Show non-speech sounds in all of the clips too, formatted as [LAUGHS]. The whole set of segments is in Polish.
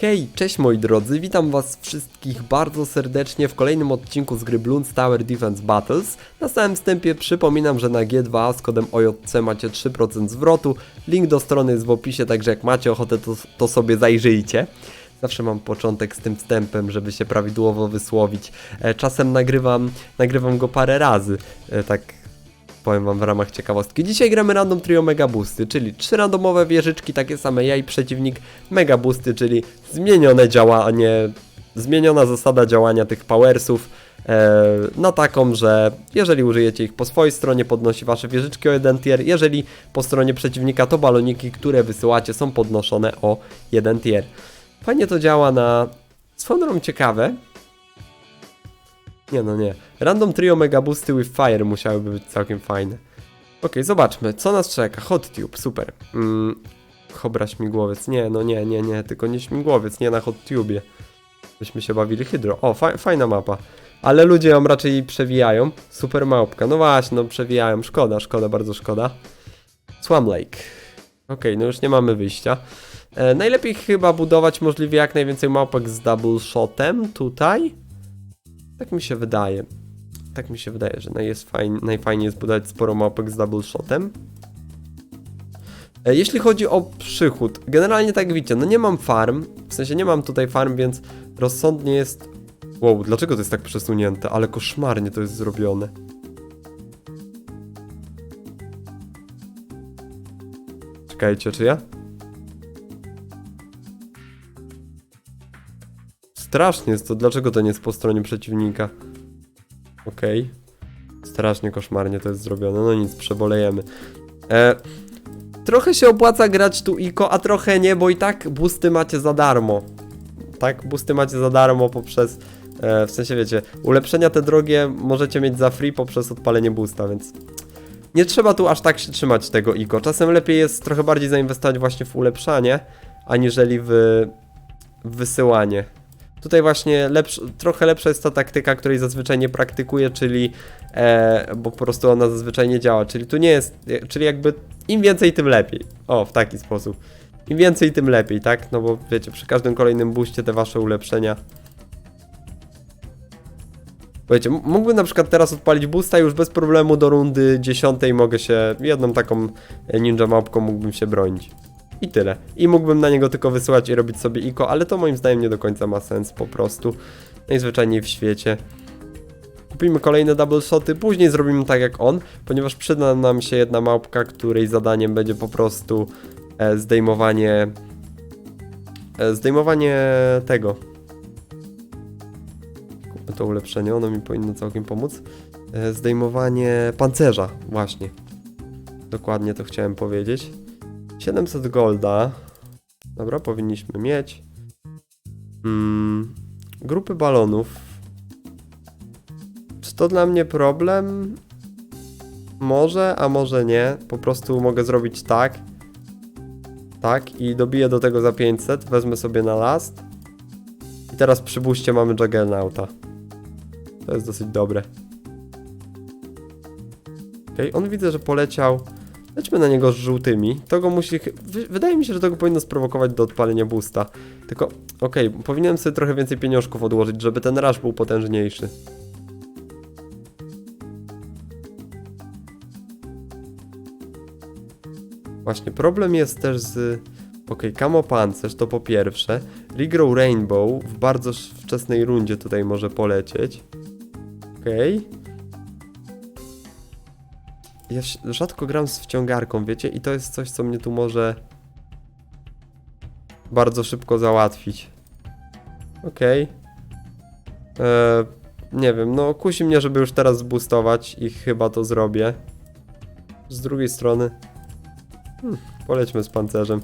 Hej, cześć moi drodzy, witam was wszystkich bardzo serdecznie w kolejnym odcinku z gry Bloons Tower Defense Battles. Na samym wstępie przypominam, że na G2 z kodem OJC macie 3% zwrotu, link do strony jest w opisie, także jak macie ochotę to, to sobie zajrzyjcie. Zawsze mam początek z tym wstępem, żeby się prawidłowo wysłowić. E, Czasem nagrywam, nagrywam go parę razy, e, tak powiem wam w ramach ciekawostki. Dzisiaj gramy random trio mega boosty, czyli trzy randomowe wieżyczki, takie same ja i przeciwnik, mega boosty, czyli zmienione działanie, zmieniona zasada działania tych powersów e, na taką, że jeżeli użyjecie ich po swojej stronie podnosi wasze wieżyczki o jeden tier, jeżeli po stronie przeciwnika to baloniki, które wysyłacie są podnoszone o jeden tier. Fajnie to działa na... Swoją ciekawe, nie no nie. Random trio mega boosty with fire musiałyby być całkiem fajne. Okej, zobaczmy, co nas czeka. Hot tube, super. Mm, Cobra śmigłowiec. Nie, no nie, nie, nie, tylko nie śmigłowiec, nie na hot tubie. Byśmy się bawili hydro. O, fa fajna mapa. Ale ludzie ją raczej przewijają. Super małpka. No właśnie, no przewijają. Szkoda, szkoda, bardzo szkoda. Swam Lake. Okej, no już nie mamy wyjścia. E, najlepiej chyba budować możliwie jak najwięcej małpek z double shotem tutaj. Tak mi się wydaje. Tak mi się wydaje, że naj- jest fajn, najfajniej jest budować sporo małpek z double shotem. E, Jeśli chodzi o przychód, generalnie tak widzicie, no nie mam farm, w sensie nie mam tutaj farm, więc rozsądnie jest... Wow, dlaczego to jest tak przesunięte? Ale koszmarnie to jest zrobione. Czekajcie, czy ja? Strasznie to, dlaczego to nie jest po stronie przeciwnika? Okej. Strasznie koszmarnie to jest zrobione, no nic, przebolejemy. E, trochę się opłaca grać tu IKO, a trochę nie, bo i tak boosty macie za darmo. Tak, boosty macie za darmo poprzez, e, w sensie wiecie, ulepszenia te drogie możecie mieć za free poprzez odpalenie boosta, więc nie trzeba tu aż tak się trzymać tego IKO. Czasem lepiej jest trochę bardziej zainwestować właśnie w ulepszanie, aniżeli w wysyłanie. Tutaj właśnie lepsz, trochę lepsza jest ta taktyka, której zazwyczaj nie praktykuję, czyli e, bo po prostu ona zazwyczaj nie działa, czyli tu nie jest, e, czyli jakby im więcej tym lepiej. O, w taki sposób. Im więcej tym lepiej, tak? No bo wiecie, przy każdym kolejnym booście te wasze ulepszenia. Wiecie, mógłbym na przykład teraz odpalić boosta i już bez problemu do rundy 10 mogę się, jedną taką e, ninja małpką mógłbym się bronić. I tyle. I mógłbym na niego tylko wysyłać i robić sobie iko, ale to moim zdaniem nie do końca ma sens po prostu. Najzwyczajniej w świecie. Kupimy kolejne double shoty, później zrobimy tak jak on, ponieważ przyda nam się jedna małpka, której zadaniem będzie po prostu e, zdejmowanie e, zdejmowanie tego. Kupmy to ulepszenie, ono mi powinno całkiem pomóc. E, zdejmowanie pancerza, właśnie. Dokładnie to chciałem powiedzieć. 700 golda. Dobra, powinniśmy mieć. Mm, grupy balonów. Czy to dla mnie problem? Może, a może nie. Po prostu mogę zrobić tak. Tak, i dobiję do tego za 500. Wezmę sobie na last. I teraz przy buście mamy Juggernauta. To jest dosyć dobre. Okej, on widzę, że poleciał. Lećmy na niego z żółtymi. To go musi. Wydaje mi się, że to go powinno sprowokować do odpalenia boosta. Tylko, okej, powinienem sobie trochę więcej pieniążków odłożyć, żeby ten rush był potężniejszy. Właśnie, problem jest też z. Okej, Camo Pancerz to po pierwsze. Regrow Rainbow w bardzo wczesnej rundzie tutaj może polecieć. Okej. Ja rzadko gram z wciągarką, wiecie, i to jest coś, co mnie tu może bardzo szybko załatwić. Okej. Eee, Nie wiem, no kusi mnie, żeby już teraz zboostować i chyba to zrobię. Z drugiej strony... Hmm, polećmy z pancerzem.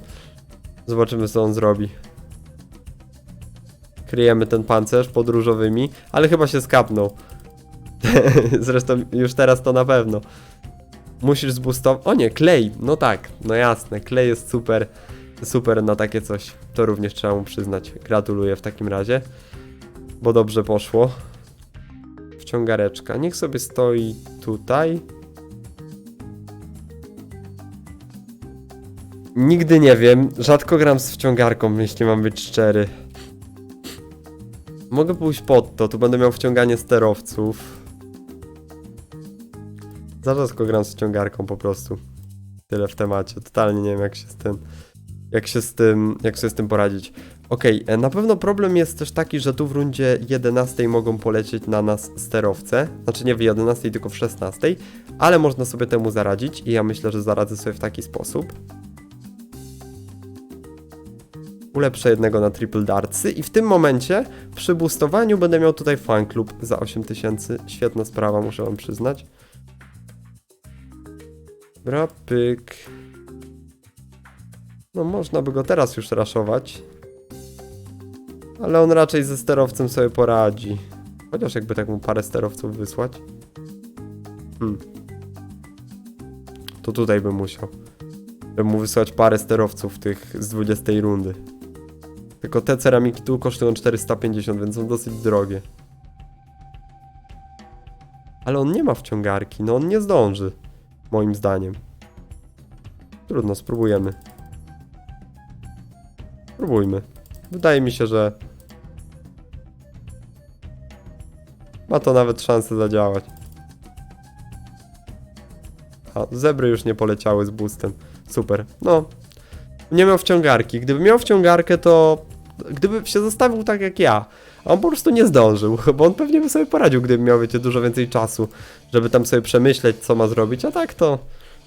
Zobaczymy, co on zrobi. Kryjemy ten pancerz podróżowymi, ale chyba się skapnął. [LAUGHS] Zresztą już teraz to na pewno. Musisz zboostować. O nie, klej! No tak, no jasne, klej jest super, super na takie coś. To również trzeba mu przyznać. Gratuluję w takim razie, bo dobrze poszło. Wciągareczka, niech sobie stoi tutaj. Nigdy nie wiem, rzadko gram z wciągarką, jeśli mam być szczery. Mogę pójść pod to, tu będę miał wciąganie sterowców. Za rzadko gram z ciągarką po prostu. Tyle w temacie. Totalnie nie wiem jak się z tym. Jak się z tym. Jak sobie z tym poradzić. Okej, e, na pewno problem jest też taki, że tu w rundzie 11 mogą polecieć na nas sterowce. Znaczy nie w 11, tylko w 16. Ale można sobie temu zaradzić i ja myślę, że zaradzę sobie w taki sposób. Ulepszę jednego na triple dartsy i w tym momencie przy boostowaniu będę miał tutaj fan club za 8000. Świetna sprawa, muszę wam przyznać. Dobra, pyk. No można by go teraz już raszować. Ale on raczej ze sterowcem sobie poradzi. Chociaż jakby tak mu parę sterowców wysłać. Hmm. To tutaj bym musiał. Bym mu wysłać parę sterowców tych z 20 rundy. Tylko te ceramiki tu kosztują 450, więc są dosyć drogie. Ale on nie ma wciągarki, no on nie zdąży. Moim zdaniem. Trudno, spróbujemy. Spróbujmy. Wydaje mi się, że ma to nawet szansę zadziałać. A, zebry już nie poleciały z boostem. Super. No, nie miał wciągarki. Gdyby miał wciągarkę, to gdyby się zostawił tak jak ja, a on po prostu nie zdążył, bo on pewnie by sobie poradził, gdyby miał, wiecie, dużo więcej czasu, żeby tam sobie przemyśleć, co ma zrobić, a tak to,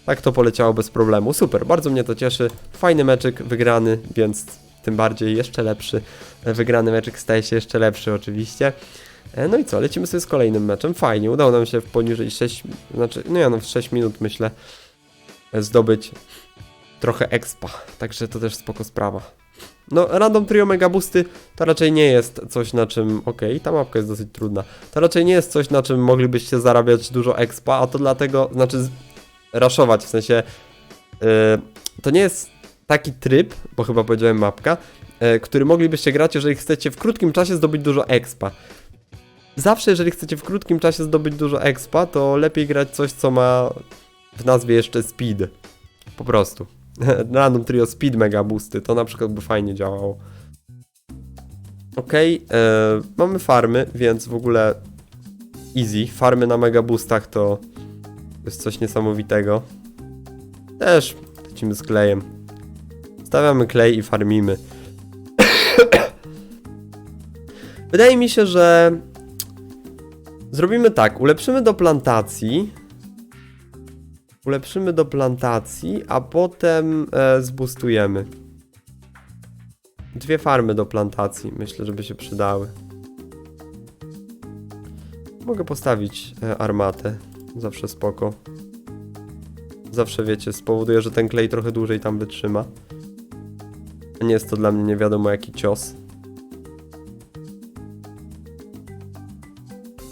tak to poleciało bez problemu. Super, bardzo mnie to cieszy. Fajny meczyk, wygrany, więc tym bardziej jeszcze lepszy. Wygrany meczyk staje się jeszcze lepszy oczywiście. E, No i co, lecimy sobie z kolejnym meczem. Fajnie, udało nam się w poniżej 6, znaczy, no ja no w 6 minut myślę e, zdobyć trochę expa, także to też spoko sprawa. No, random trio mega boosty to raczej nie jest coś na czym, okej, ta mapka jest dosyć trudna, to raczej nie jest coś na czym moglibyście zarabiać dużo expa, a to dlatego, znaczy raszować, w sensie yy, to nie jest taki tryb, bo chyba powiedziałem mapka, yy, który moglibyście grać, jeżeli chcecie w krótkim czasie zdobyć dużo expa. Zawsze, jeżeli chcecie w krótkim czasie zdobyć dużo expa, to lepiej grać coś, co ma w nazwie jeszcze speed. Po prostu. [LAUGHS] Random Trio Speed Mega Boosty, to na przykład by fajnie działało. Okej, e, mamy farmy, więc w ogóle easy. Farmy na Mega Boostach to jest coś niesamowitego. Też lecimy z klejem. Stawiamy klej i farmimy. [COUGHS] Wydaje mi się, że zrobimy tak, ulepszymy do plantacji. Ulepszymy do plantacji, a potem e, zbustujemy. Dwie farmy do plantacji, myślę, żeby się przydały. Mogę postawić e, armatę, zawsze spoko. Zawsze wiecie, spowoduje, że ten klej trochę dłużej tam wytrzyma. Nie jest to dla mnie nie wiadomo jaki cios.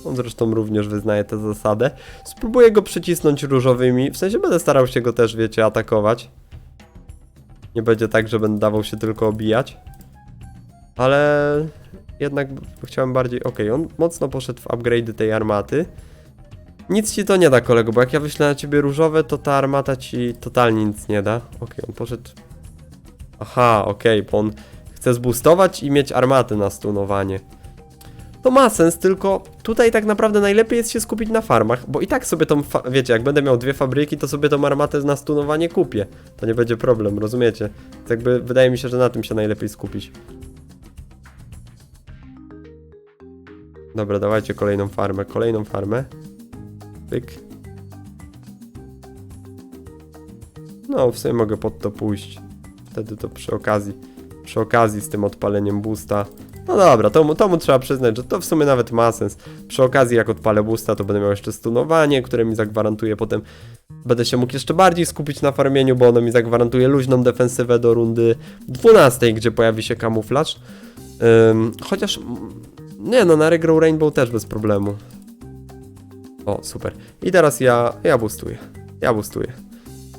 On zresztą również wyznaje tę zasadę. Spróbuję go przycisnąć różowymi. W sensie będę starał się go też, wiecie, atakować. Nie będzie tak, że będę dawał się tylko obijać. Ale jednak chciałem bardziej. Okej, on mocno poszedł w upgrade tej armaty. Nic ci to nie da, kolego, bo jak ja wyślę na ciebie różowe, to ta armata ci totalnie nic nie da. Okej, on poszedł. Aha, okej, bo on chce zboostować i mieć armaty na stunowanie. To ma sens, tylko tutaj tak naprawdę najlepiej jest się skupić na farmach, bo i tak sobie tą, wiecie, jak będę miał dwie fabryki, to sobie tą armatę na stunowanie kupię. To nie będzie problem, rozumiecie? To jakby wydaje mi się, że na tym się najlepiej skupić. Dobra, dawajcie kolejną farmę, kolejną farmę. Pyk. No, w sumie mogę pod to pójść. Wtedy to przy okazji, przy okazji z tym odpaleniem boosta. No dobra, to, to mu trzeba przyznać, że to w sumie nawet ma sens. Przy okazji, jak odpalę boosta, to będę miał jeszcze stunowanie, które mi zagwarantuje potem. Będę się mógł jeszcze bardziej skupić na farmieniu, bo ono mi zagwarantuje luźną defensywę do rundy 12, gdzie pojawi się kamuflaż. Ym, chociaż. Nie no, na Regrow Rainbow też bez problemu. O, super. I teraz ja. Ja boostuję. Ja boostuję.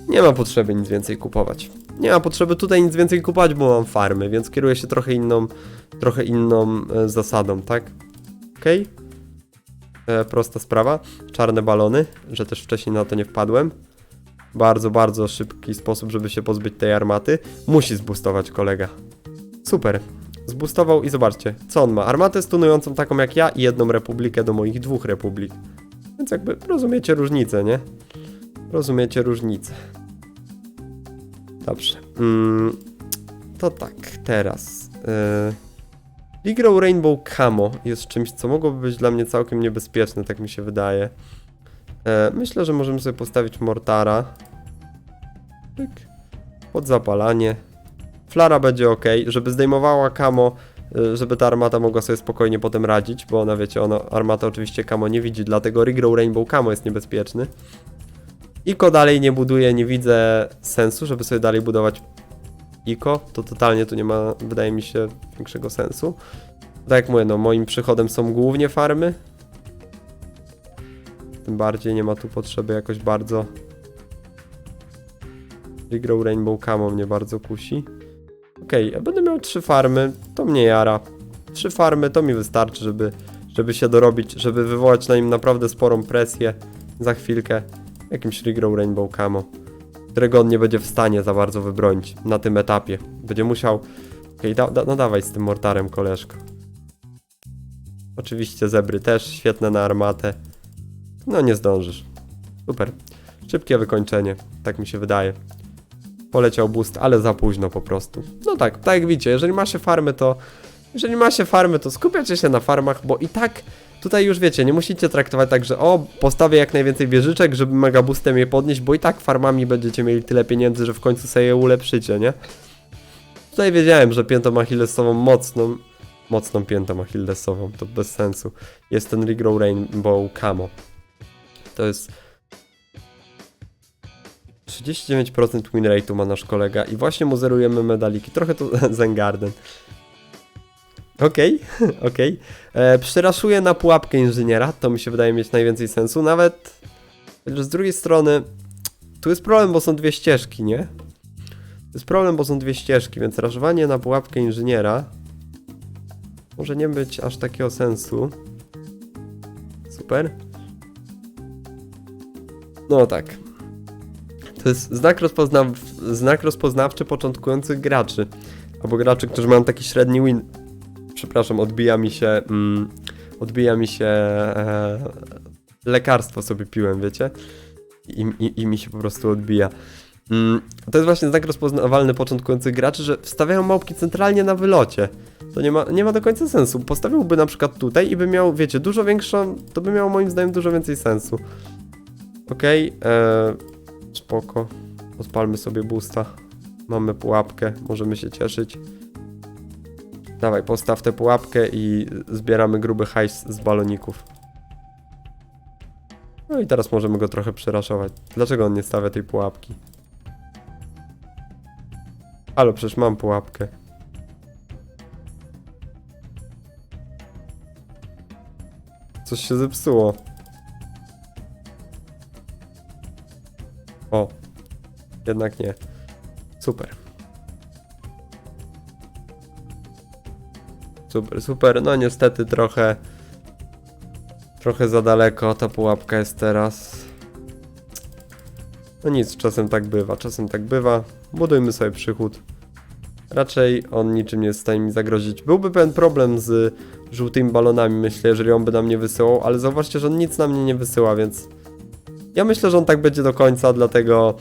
Nie ma potrzeby nic więcej kupować. Nie ma potrzeby tutaj nic więcej kupować, bo mam farmy, więc kieruję się trochę inną, trochę inną e, zasadą, tak? Okej? E, prosta sprawa. Czarne balony, że też wcześniej na to nie wpadłem. Bardzo, bardzo szybki sposób, żeby się pozbyć tej armaty. Musi zbustować kolega. Super. Zbustował i zobaczcie, co on ma. Armatę stunującą taką jak ja i jedną republikę do moich dwóch republik. Więc jakby rozumiecie różnicę, nie? Rozumiecie różnicę. Dobrze. Mm, to tak, teraz. Yy, Ligro Rainbow Camo jest czymś, co mogłoby być dla mnie całkiem niebezpieczne, tak mi się wydaje. E, myślę, że możemy sobie postawić mortara. Pyk. Pod zapalanie. Flara będzie ok, żeby zdejmowała kamo, y, żeby ta armata mogła sobie spokojnie potem radzić, bo ona wiecie, ona, armata oczywiście kamo nie widzi, dlatego Regrow Rainbow Camo jest niebezpieczny. Iko dalej nie buduje, nie widzę sensu, żeby sobie dalej budować Iko, to totalnie tu nie ma, wydaje mi się, większego sensu. Tak jak mówię, no moim przychodem są głównie farmy. Tym bardziej nie ma tu potrzeby jakoś bardzo Regrow Rainbow Camo mnie bardzo kusi. Okej, ja będę miał trzy farmy, to mnie jara. Trzy farmy to mi wystarczy, żeby, żeby się dorobić, żeby wywołać na nim naprawdę sporą presję za chwilkę jakimś Regrow Rainbow Camo, którego on nie będzie w stanie za bardzo wybronić na tym etapie. Będzie musiał... Okej, da, da, no dawaj z tym mortarem, koleżko. Oczywiście zebry też, świetne na armatę. No nie zdążysz. Super. Szybkie wykończenie, tak mi się wydaje poleciał boost, ale za późno po prostu. No tak, tak jak widzicie, jeżeli ma się farmy, to jeżeli ma się farmy, to skupiacie się na farmach, bo i tak tutaj już wiecie, nie musicie traktować tak, że o, postawię jak najwięcej wieżyczek, żeby mega boostem je podnieść, bo i tak farmami będziecie mieli tyle pieniędzy, że w końcu sobie je ulepszycie, nie? Tutaj wiedziałem, że piętą achillesową mocną, mocną piętą achillesową, to bez sensu, jest ten Regrow Rainbow Camo. To jest 39% win rate'u ma nasz kolega i właśnie mu zerujemy medaliki. Trochę to [LAUGHS] Zengarden. Okej, [LAUGHS] okej. Okay. Przyraszuję na pułapkę inżyniera, to mi się wydaje mieć najwięcej sensu. Nawet z drugiej strony tu jest problem, bo są dwie ścieżki, nie? To jest problem, bo są dwie ścieżki, więc raszowanie na pułapkę inżyniera może nie być aż takiego sensu. Super. No tak, to jest znak, rozpoznaw znak rozpoznawczy początkujących graczy. Albo graczy, którzy mają taki średni win. Przepraszam, odbija mi się. Mm, odbija mi się. E, lekarstwo sobie piłem, wiecie? I, i, I mi się po prostu odbija. Mm, to jest właśnie znak rozpoznawalny początkujących graczy, że wstawiają małpki centralnie na wylocie. To nie ma, nie ma do końca sensu. Postawiłby na przykład tutaj i by miał, wiecie, dużo większą. To by miało moim zdaniem dużo więcej sensu. Okej. Okay, e, Spoko. Odpalmy sobie boosta. Mamy pułapkę, możemy się cieszyć. Dawaj, postaw tę pułapkę i zbieramy gruby hajs z baloników. No i teraz możemy go trochę przeraszować. Dlaczego on nie stawia tej pułapki? Ale przecież mam pułapkę. Coś się zepsuło. O, jednak nie. Super. Super, super. No niestety trochę trochę za daleko ta pułapka jest teraz. No nic, czasem tak bywa, czasem tak bywa. Budujmy sobie przychód. Raczej on niczym nie jest w stanie mi zagrozić. Byłby pewien problem z żółtymi balonami, myślę, jeżeli on by nam nie wysyłał, ale zauważcie, że on nic na mnie nie wysyła, więc ja myślę, że on tak będzie do końca, dlatego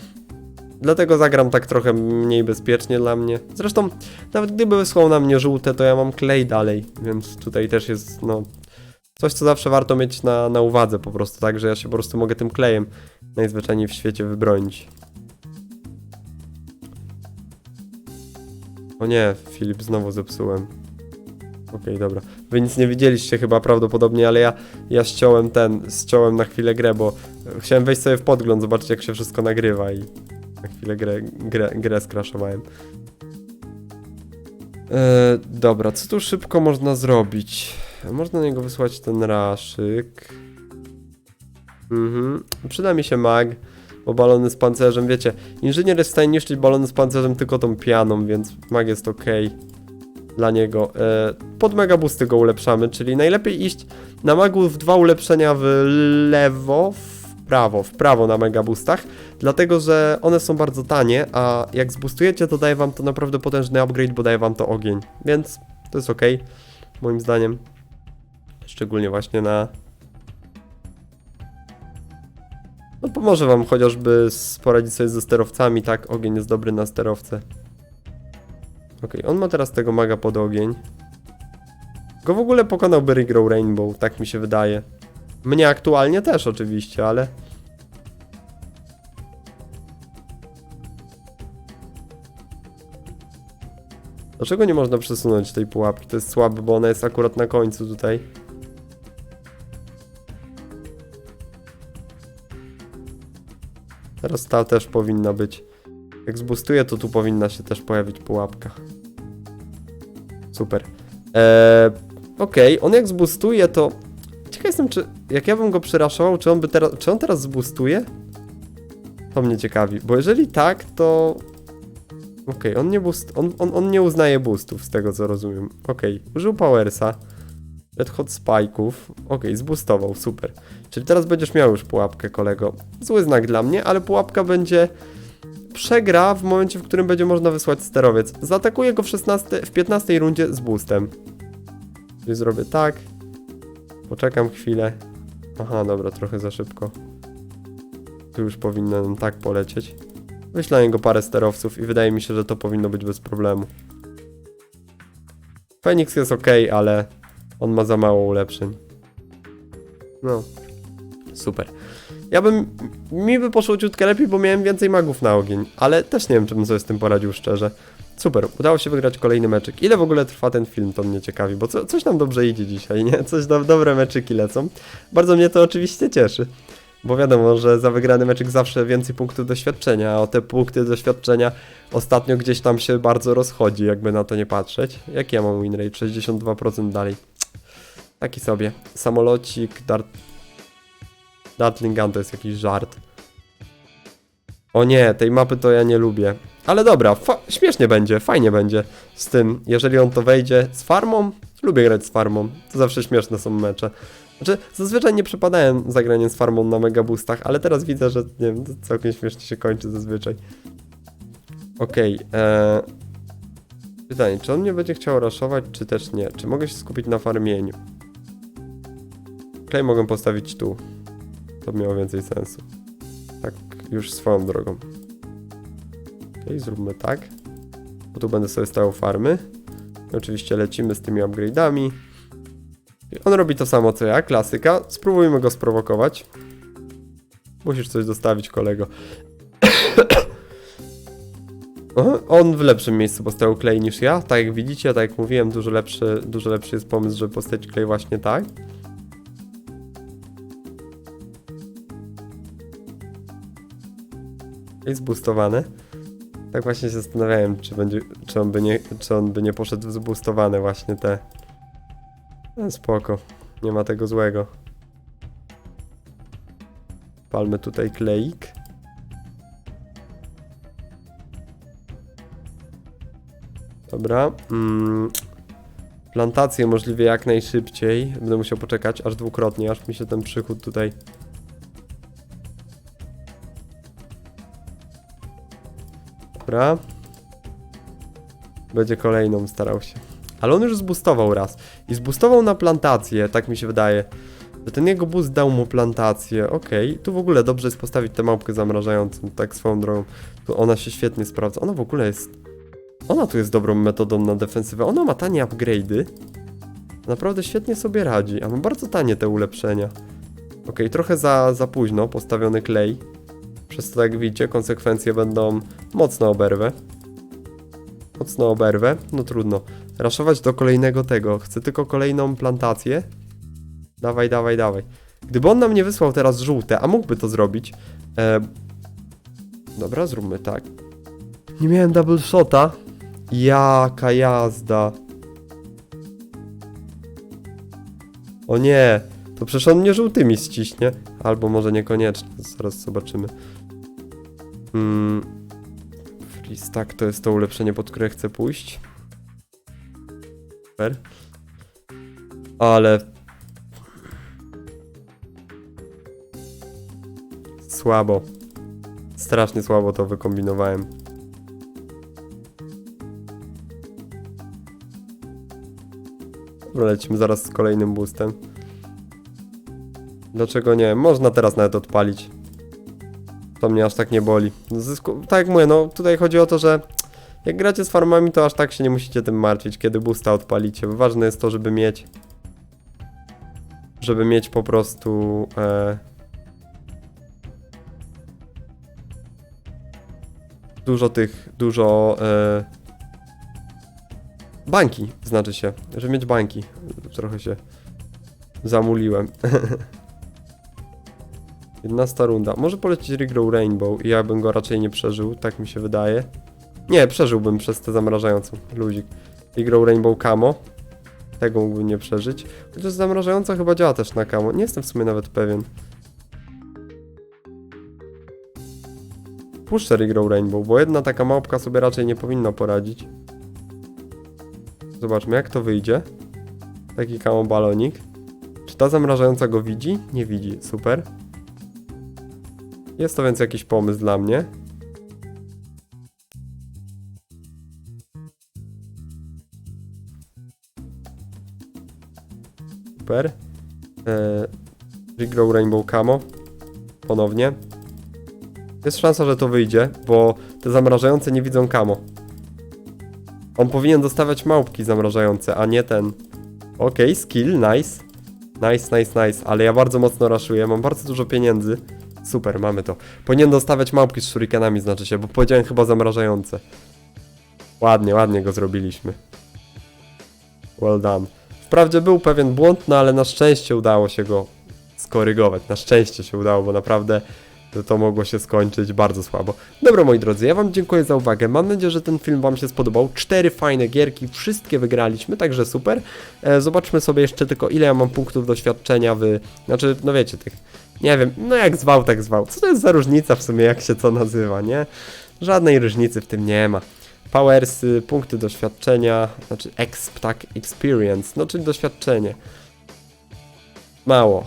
Dlatego zagram tak trochę mniej bezpiecznie dla mnie. Zresztą, nawet gdyby wysłał na mnie żółte, to ja mam klej dalej, więc tutaj też jest, no, coś, co zawsze warto mieć na, na uwadze po prostu, tak, że ja się po prostu mogę tym klejem najzwyczajniej w świecie wybronić. O nie, Filip, znowu zepsułem. Okej, okay, dobra. Wy nic nie widzieliście chyba prawdopodobnie, ale ja, ja ściąłem ten, ściąłem na chwilę grę, bo chciałem wejść sobie w podgląd, zobaczyć jak się wszystko nagrywa i na chwilę grę, grę, grę skraszowałem. E, dobra, co tu szybko można zrobić? Można na niego wysłać ten raszyk. Mhm. Przyda mi się mag, bo balony z pancerzem, wiecie, inżynier jest w stanie niszczyć balony z pancerzem tylko tą pianą, więc mag jest ok dla niego. E, pod mega boosty go ulepszamy, czyli najlepiej iść na magów dwa ulepszenia w lewo, w prawo, w prawo na mega boostach, dlatego że one są bardzo tanie, a jak zboostujecie to daje wam to naprawdę potężny upgrade, bo daje wam to ogień, więc To jest ok, moim zdaniem. Szczególnie właśnie na... No pomoże wam chociażby poradzić sobie ze sterowcami, tak? Ogień jest dobry na sterowce. Okej, on ma teraz tego maga pod ogień. Go w ogóle pokonał Berry Grow Rainbow, tak mi się wydaje. Mnie aktualnie też oczywiście, ale... Dlaczego nie można przesunąć tej pułapki? To jest słabe, bo ona jest akurat na końcu tutaj. Teraz ta też powinna być. Jak zbustuję, to tu powinna się też pojawić pułapka. Super. Eee, Okej, on jak zbustuje, to... Ciekaw jestem, czy... Jak ja bym go przyraszował, czy on by teraz... Czy on teraz zbustuje? To mnie ciekawi, bo jeżeli tak, to... Okej, on nie boost... On, on, on nie uznaje boostów, z tego co rozumiem. Okej, użył Powersa. Red Hot Spike'ów. Okej, zboostował, super. Czyli teraz będziesz miał już pułapkę, kolego. Zły znak dla mnie, ale pułapka będzie... Przegra w momencie, w którym będzie można wysłać sterowiec. Zaatakuję go w, 16, w 15 rundzie z boostem. Czyli zrobię tak. Poczekam chwilę. Aha, dobra, trochę za szybko. Tu już powinno nam tak polecieć. Wyślę niego parę sterowców i wydaje mi się, że to powinno być bez problemu. Fenix jest ok, ale on ma za mało ulepszeń. No, super. Ja bym, mi by poszło ciutkę lepiej, bo miałem więcej magów na ogień, ale też nie wiem, czy bym sobie z tym poradził szczerze. Super, udało się wygrać kolejny meczyk. Ile w ogóle trwa ten film, to mnie ciekawi, bo co, coś nam dobrze idzie dzisiaj, nie? Coś do, dobre meczyki lecą. Bardzo mnie to oczywiście cieszy. Bo wiadomo, że za wygrany meczyk zawsze więcej punktów doświadczenia, a o te punkty doświadczenia ostatnio gdzieś tam się bardzo rozchodzi, jakby na to nie patrzeć. Jak ja mam win rate? 62% dalej. Taki sobie. Samolocik, dart... Dartling to jest jakiś żart. O nie, tej mapy to ja nie lubię. Ale dobra, śmiesznie będzie, fajnie będzie z tym, jeżeli on to wejdzie z farmą. Lubię grać z farmą, to zawsze śmieszne są mecze. Znaczy, zazwyczaj nie przepadałem za graniem z farmą na mega boostach, ale teraz widzę, że nie wiem, całkiem śmiesznie się kończy zazwyczaj. Okej, okay, pytanie, czy on mnie będzie chciał raszować, czy też nie? Czy mogę się skupić na farmieniu? Klej mogę postawić tu. To miało więcej sensu. Tak, już swoją drogą. Okej, zróbmy tak. Bo tu będę sobie stał farmy. I oczywiście lecimy z tymi upgrade'ami. On robi to samo co ja, klasyka. Spróbujmy go sprowokować. Musisz coś dostawić, kolego. [COUGHS] On w lepszym miejscu postawił klej niż ja. Tak jak widzicie, tak jak mówiłem, dużo lepszy, dużo lepszy jest pomysł, żeby postawić klej właśnie tak. Jest zboostowane. Tak właśnie się zastanawiałem, czy będzie, czy on by nie, czy on by nie poszedł w właśnie te. No, spoko, nie ma tego złego. Palmy tutaj kleik. Dobra. Mm. Plantację możliwie jak najszybciej. Będę musiał poczekać aż dwukrotnie, aż mi się ten przychód tutaj Dobra. Będzie kolejną starał się. Ale on już zbustował raz. I zbustował na plantację, tak mi się wydaje. Że ten jego boost dał mu plantację. Okej. Tu w ogóle dobrze jest postawić tę małpkę zamrażającą, tak swoją drogą. Tu ona się świetnie sprawdza. Ona w ogóle jest... Ona tu jest dobrą metodą na defensywę. Ona ma tanie upgrade'y. Naprawdę świetnie sobie radzi. A ma bardzo tanie te ulepszenia. Okej, trochę za, za późno postawiony klej. Przez to, jak widzicie, konsekwencje będą mocno oberwę. Mocno oberwę. No trudno. Raszować do kolejnego tego. Chcę tylko kolejną plantację. Dawaj, dawaj, dawaj. Gdyby on nam nie wysłał teraz żółte, a mógłby to zrobić. E... Dobra, zróbmy tak. Nie miałem double shota. Jaka jazda. O nie. To przecież on mnie żółtymi ściśnie. Albo może niekoniecznie. Zaraz zobaczymy. Mm. Freeze tak, to jest to ulepszenie, pod które chcę pójść. Super. Ale... Słabo. Strasznie słabo to wykombinowałem. Lecimy zaraz z kolejnym boostem. Dlaczego nie? Można teraz nawet odpalić. To mnie aż tak nie boli. Zysku... Tak jak mówię, no tutaj chodzi o to, że jak gracie z farmami, to aż tak się nie musicie tym martwić, kiedy boosta odpalicie. Ważne jest to, żeby mieć żeby mieć po prostu e, dużo tych, dużo e, banki, znaczy się, żeby mieć banki. Trochę się zamuliłem. [LAUGHS] 11 runda. Może polecieć Regrow Rainbow i ja bym go raczej nie przeżył, tak mi się wydaje. Nie, przeżyłbym przez tę zamrażającą luzik. Regrow Rainbow Camo. Tego mógłbym nie przeżyć. Chociaż zamrażająca chyba działa też na Camo. Nie jestem w sumie nawet pewien. Puszczę Regrow Rainbow, bo jedna taka małpka sobie raczej nie powinna poradzić. Zobaczmy jak to wyjdzie. Taki Camo balonik. Czy ta zamrażająca go widzi? Nie widzi. Super. Jest to więc jakiś pomysł dla mnie. Super. Eee, Rainbow Camo. Ponownie. Jest szansa, że to wyjdzie, bo te zamrażające nie widzą Camo. On powinien dostawać małpki zamrażające, a nie ten. Okej, skill, nice. Nice, nice, nice, ale ja bardzo mocno raszuję, mam bardzo dużo pieniędzy. Super, mamy to. Powinien dostawać małpki z shurikenami, znaczy się, bo powiedziałem chyba zamrażające. Ładnie, ładnie go zrobiliśmy. Well done. Wprawdzie był pewien błąd, no ale na szczęście udało się go skorygować. Na szczęście się udało, bo naprawdę to, mogło się skończyć bardzo słabo. Dobra moi drodzy, ja wam dziękuję za uwagę. Mam nadzieję, że ten film wam się spodobał. Cztery fajne gierki, wszystkie wygraliśmy, także super. E, zobaczmy sobie jeszcze tylko ile ja mam punktów doświadczenia w... Znaczy, no wiecie, tych... Nie wiem, no jak zwał, tak zwał. Co to jest za różnica w sumie, jak się to nazywa, nie? Żadnej różnicy w tym nie ma. Powersy, punkty doświadczenia, znaczy exp, tak, experience, no czyli doświadczenie. Mało.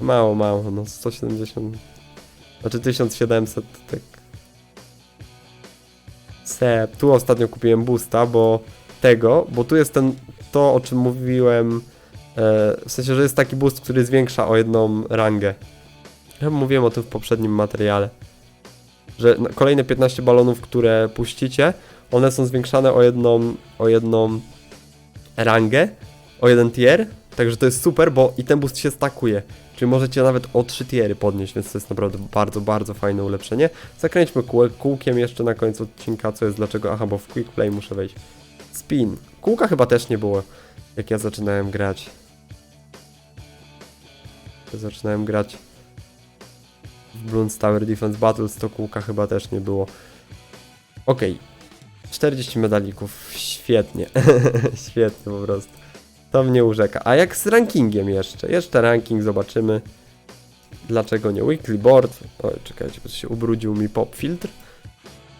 Mało, mało, no 170, znaczy 1700, tak. Sep, tu ostatnio kupiłem boosta, bo tego, bo tu jest ten, to o czym mówiłem, e, w sensie, że jest taki boost, który zwiększa o jedną rangę. Ja mówiłem o tym w poprzednim materiale. Że kolejne 15 balonów, które puścicie, one są zwiększane o jedną, o jedną rangę, o jeden tier, także to jest super, bo i ten boost się stakuje, czyli możecie nawet o 3 tiery podnieść, więc to jest naprawdę bardzo, bardzo fajne ulepszenie. Zakręćmy kół, kółkiem jeszcze na końcu odcinka, co jest dlaczego, aha, bo w quick play muszę wejść. Spin. Kółka chyba też nie było, jak ja zaczynałem grać. Zaczynałem grać w Bloons Tower Defense Battles, to kółka chyba też nie było. Okej, 40 medalików, świetnie, [LAUGHS] świetnie po prostu. To mnie urzeka. A jak z rankingiem jeszcze? Jeszcze ranking zobaczymy. Dlaczego nie? Weekly board. Oj, czekajcie, bo się ubrudził mi pop filtr.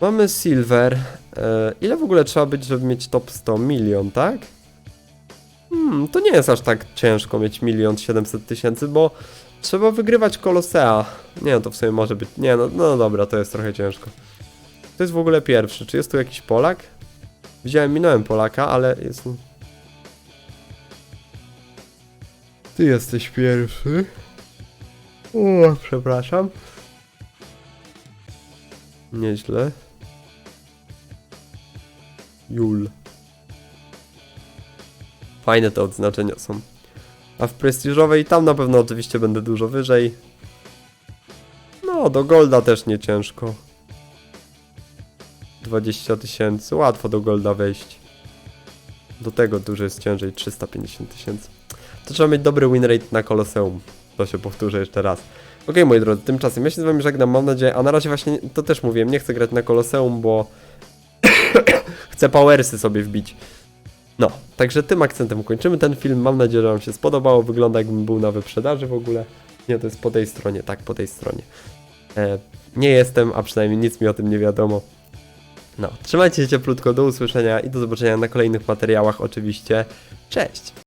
Mamy silver. E, ile w ogóle trzeba być, żeby mieć top 100? Milion, tak? Hmm, to nie jest aż tak ciężko mieć milion 700 tysięcy, bo trzeba wygrywać Kolosea. Nie, no to w sumie może być. Nie, no, no dobra, to jest trochę ciężko. To jest w ogóle pierwszy. Czy jest tu jakiś Polak? Widziałem, minąłem Polaka, ale jest... Ty jesteś pierwszy. O, przepraszam. Nieźle. Jul. Fajne te odznaczenia są. A w prestiżowej tam na pewno oczywiście będę dużo wyżej. No, do Golda też nie ciężko. 20 tysięcy, łatwo do Golda wejść. Do tego dużo jest ciężej, 350 tysięcy. To trzeba mieć dobry win rate na Koloseum. To się powtórzę jeszcze raz. Okej, moi drodzy, tymczasem ja się z wami żegnam, mam nadzieję, a na razie właśnie, to też mówiłem, nie chcę grać na Koloseum, bo [COUGHS] chcę powersy sobie wbić. No, także tym akcentem kończymy ten film, mam nadzieję, że wam się spodobało, wygląda jakbym był na wyprzedaży w ogóle. Nie, to jest po tej stronie, tak, po tej stronie. E, nie jestem, a przynajmniej nic mi o tym nie wiadomo. No, trzymajcie się cieplutko, do usłyszenia i do zobaczenia na kolejnych materiałach oczywiście. Cześć!